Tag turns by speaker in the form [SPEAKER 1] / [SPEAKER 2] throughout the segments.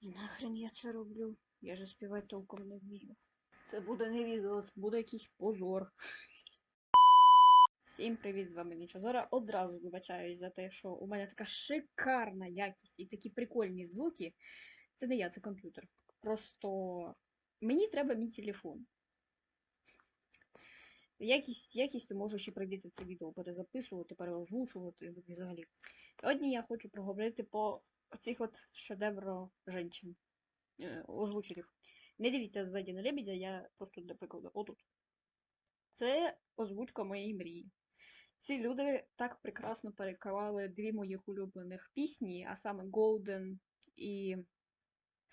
[SPEAKER 1] І нахрен я це роблю? Я же співати толком не вмію. Це буде не відео, це буде якийсь позор. Всім привіт, з вами Нічозора. Одразу вибачаюсь за те, що у мене така шикарна якість і такі прикольні звуки. Це не я, це комп'ютер. Просто мені треба мій телефон. Якість, якістю можу ще прийдеться це відео перезаписувати, переозвучувати і взагалі. Сьогодні я хочу проговорити по оцих от шедевро жінчин, е, озвучерів. Не дивіться ззаді на лебедя, я просто для прикладу. Отут. Це озвучка моєї мрії. Ці люди так прекрасно перекривали дві моїх улюблених пісні, а саме Golden і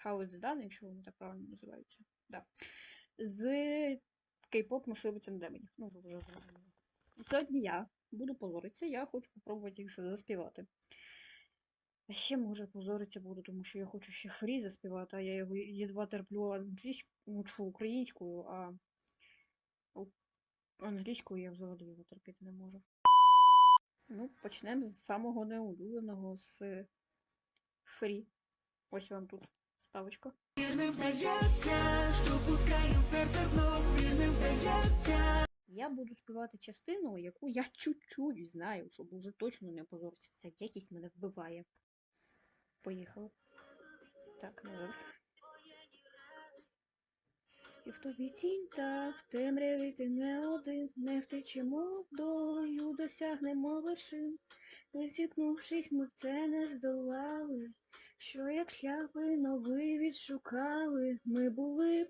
[SPEAKER 1] How It's Done, якщо вони так правильно називаються. Да. З кей-поп мисливицям демонів. Ну, вже зрозуміли. І сьогодні я буду позоритися, я хочу попробувати їх заспівати. А ще може позоритися буду, тому що я хочу ще фрі заспівати, а я його єдва терплю англійською, фу, українською, а англійською я взагалі його терпіти не можу. Ну, почнемо з самого неулюбленого з фрі. Ось вам тут ставочка.
[SPEAKER 2] Вірним здається, що пускаю серце знов, вірним здається.
[SPEAKER 1] Я буду співати частину, яку я чуть-чуть знаю, щоб уже точно не позоритися. Якість мене вбиває. Поїхали. Так, назад. І в тобі тінь та в темряві ти не один, не втечемо долю, досягнемо вершин. Не зіткнувшись, ми це не здолали. Що як шлях би новий відшукали, ми були б.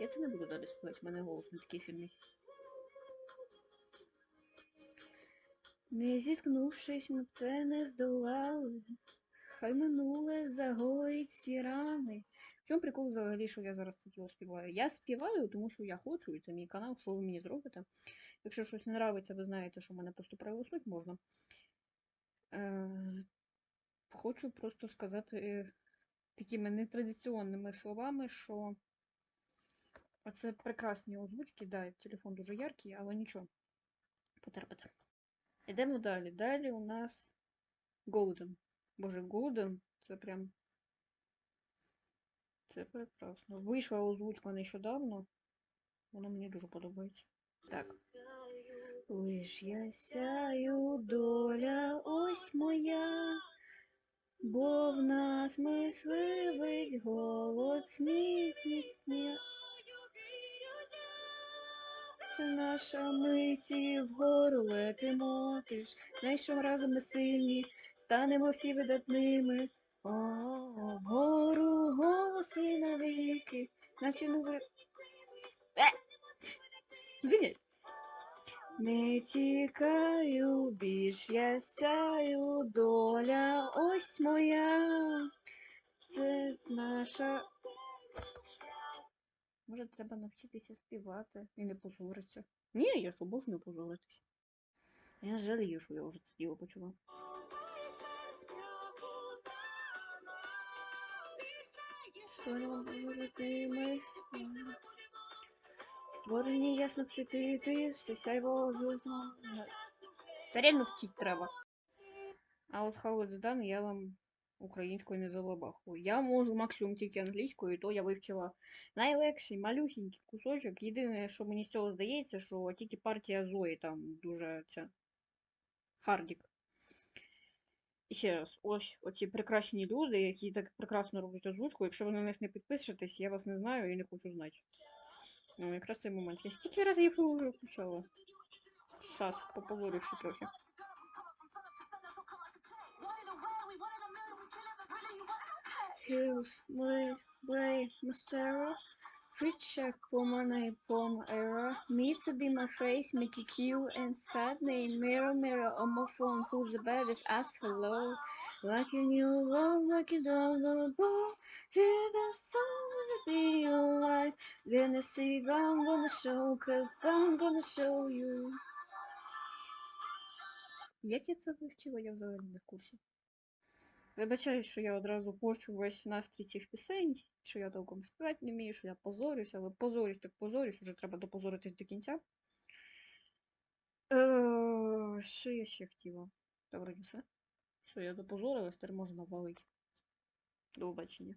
[SPEAKER 1] Я це не буду далі співати, в мене голос не такий сильний. Не зіткнувшись, ми це не здолали. Хай минуле загоїть всі рани. В чому прикол взагалі, що я зараз це тіло співаю? Я співаю, тому що я хочу, і це мій канал, що ви мені зробите. Якщо щось не нравиться, ви знаєте, що в мене просто проголосуть можна. Е, хочу просто сказати е, такими нетрадиційними словами, що оце прекрасні озвучки, да, телефон дуже яркий, але нічого. Потерпите. Йдемо далі. Далі у нас Golden. Боже, Golden це прям. Це прекрасно. Вийшла озвучка нещодавно. Вона мені дуже подобається. Так. Лиш я сяю, доля ось моя, бо в нас мисливить голод, сміх. Наша миті вгору летимо, ти ж що разом ми сильні, станемо всі видатними. О, вгору голоси навіки, наче нови. Е! Звільніть. Не тікаю, більш я сяю, доля ось моя. Це наша. Може, треба навчитися співати і не позоритися. Ні, я що можу не позоритись. Я жалію, що я вже це діло почула. Створені ясно світити, все сяйво звездно. Та реально вчить треба. А от how it's done я вам українською не залабахую. Я можу максимум тільки англійською, і то я вивчила найлегший, малюсінький кусочок. Єдине, що мені з цього здається, що тільки партія Зої там дуже ця. Хардік. Ще раз, ось оці прекрасні люди, які так прекрасно роблять озвучку. Якщо ви на них не підпишетесь, я вас не знаю і не хочу знати. Ну, якраз цей момент. Я стільки разів вже включала. Сас, попозорю ще трохи. Here's my play Mastera. Free check for my name from era. Me to be my face, make it cute and sad name. Mirror, mirror on my phone, who's the baddest? Ask hello. Like you knew wrong, like you don't know wrong. Hear the song to be your life. Gonna see, I'm gonna show, cause I'm gonna show you. Як я це вивчила, я взагалі не в курсі. Вибачаю, що я одразу порчу весь настрій цих пісень, що я толком співати не вмію, що я позорюсь, але позорюсь, так позорюсь, вже треба допозоритись до кінця. Е, що я ще хотіла? Та вроді все. Все, я допозорилась, тепер можна валити. До побачення.